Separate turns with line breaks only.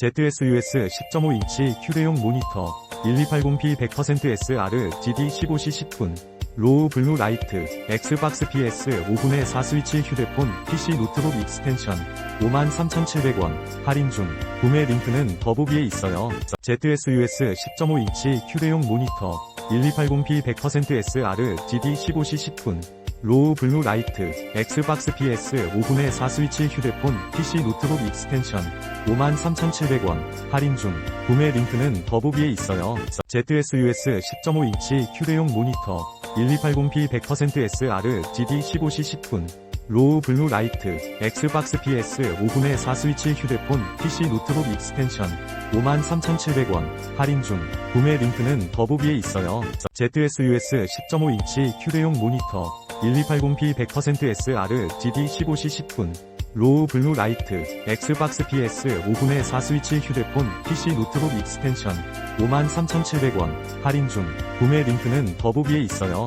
ZSUS 10.5인치 휴대용 모니터 1280p 100% SR GD 15시 10분 로우 블루 라이트 엑스박스 PS 5분의 4 스위치 휴대폰 PC 노트북 익스텐션 53,700원 할인 중 구매 링크는 더보기에 있어요. ZSUS 10.5인치 휴대용 모니터 1280p 100% SR GD 15시 10분 로우 블루 라이트 엑스박스 PS 5분의 4 스위치 휴대폰 PC 노트북 익스텐션 53,700원 할인 중 구매 링크는 더보기에 있어요. ZSUS 10.5인치 휴대용 모니터 1280p 100% SR GD 15시 10분 로우 블루 라이트 엑스박스 PS 5분의 4 스위치 휴대폰 PC 노트북 익스텐션 53,700원 할인 중 구매 링크는 더보기에 있어요. ZSUS 10.5인치 휴대용 모니터 1280p 100% SR GD 15시 10분 로우 블루 라이트 엑스박스 PS 5분의 4 스위치 휴대폰 PC 노트북 익스텐션 53,700원 할인 중 구매 링크는 더보기에 있어요.